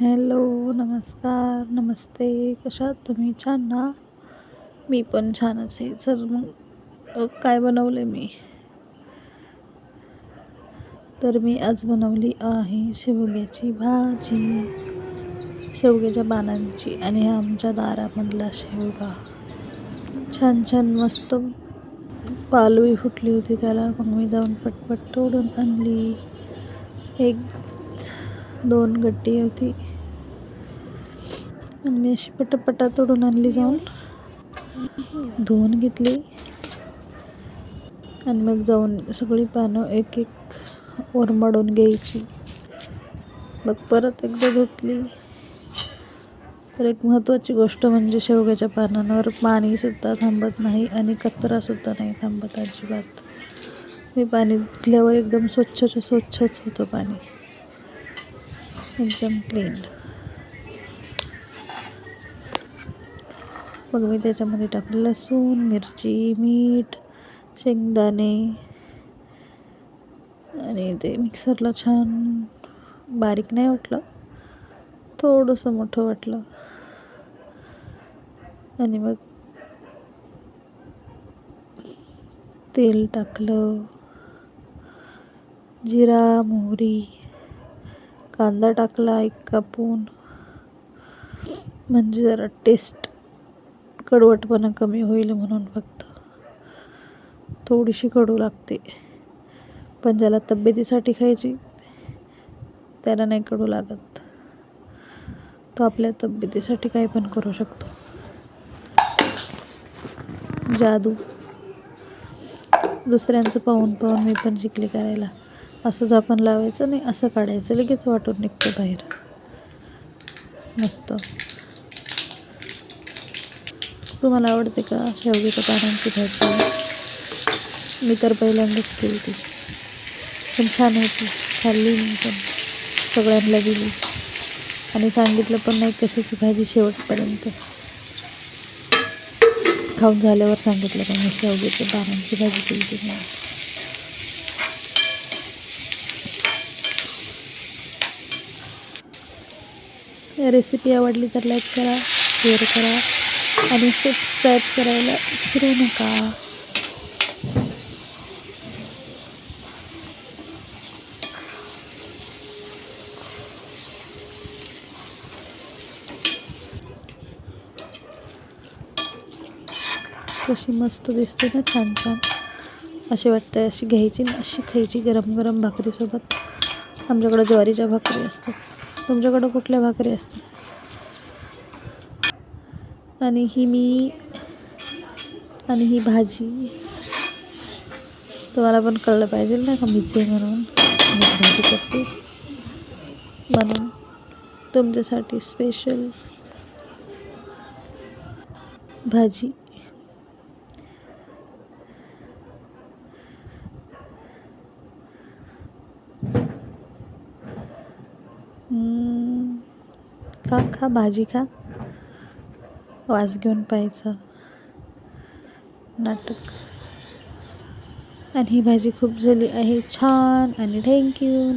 Hello नमस्कार नमस्ते. कशा आहात तुम्ही? छान ना? मी पण छान असे सर मग काय बनवले मी? तर मी आज बनवली आहे शेवग्याची भाजी. शेवग्याच्या पानांची आणि आमच्या दारामधला शेवगा. छान छान मस्त पालवी फुटली होती त्याला. मग मी जाऊन पटपट तोडून आणली. एक दोन गड्डी होती. आणि मी अशी पटापटा तोडून आणली जाऊन. धुवून घेतली. आणि मग जाऊन सगळी पानं एक एक ओरमाडून घ्यायची. मग परत एकदा धुतली. तर एक महत्त्वाची गोष्ट म्हणजे शेवग्याच्या पानांवर पाणीसुद्धा थांबत नाही आणि कचरासुद्धा नाही थांबत अजिबात. मी पाणी धुतल्यावर एकदम स्वच्छच्या स्वच्छच होतं पाणी. एकदम क्लीन मग मी त्याच्यामध्ये टाकलं लसूण मिरची मीठ शेंगदाणे आणि ते मिक्सरला छान बारीक नाही वाटलं थोडंसं मोठं वाटलं. आणि मग तेल टाकलं जिरा मोहरी कांदा टाकला एक कापून. म्हणजे जरा टेस्ट कडवटपणा कमी होईल म्हणून फक्त थोडीशी कडू लागते. पण ज्याला तब्येतीसाठी खायची त्याला नाही कडू लागत. तो आपल्या तब्येतीसाठी काही पण करू शकतो. जादू. दुसऱ्यांचं पाहून पाहून मी पण शिकले करायला. असं झाकण लावायचं नाही असं काढायचं. लगेच वाटून निघतं बाहेर. मस्त. तुम्हाला आवडते का? शेवग्याच्या पानांची भाजी मी तर पहिल्यांदाच केली होती पण छान होती. खाल्ली मी पण. सगळ्यांना दिली. आणि सांगितलं पण नाही कशाची भाजी शेवटपर्यंत. खाऊन झाल्यावर सांगितलं पण मी शेवग्याच्या पानांची भाजी केली होती रेसिपी आवडली तर लाईक करा शेअर करा. आणि सबस्क्राईब करायला विसरू नका. कशी मस्त दिसते ना छान छान. अशी वाटते अशी घ्यायची ना अशी खायची गरम गरम भाकरीसोबत. आमच्याकडं ज्वारीच्या भाकरी असतात. तुमच्याकडं कुठल्या भाकरी असतात? आणि ही मी आणि ही भाजी. तुम्हाला पण कळलं पाहिजे ना का मिरची म्हणून. भाजी करते. म्हणून तुमच्यासाठी स्पेशल भाजी. खा खा भाजी खा. वास घेऊन पाहायचं नाटक. आणि ही भाजी खूप झाली आहे छान आणि थँक्यू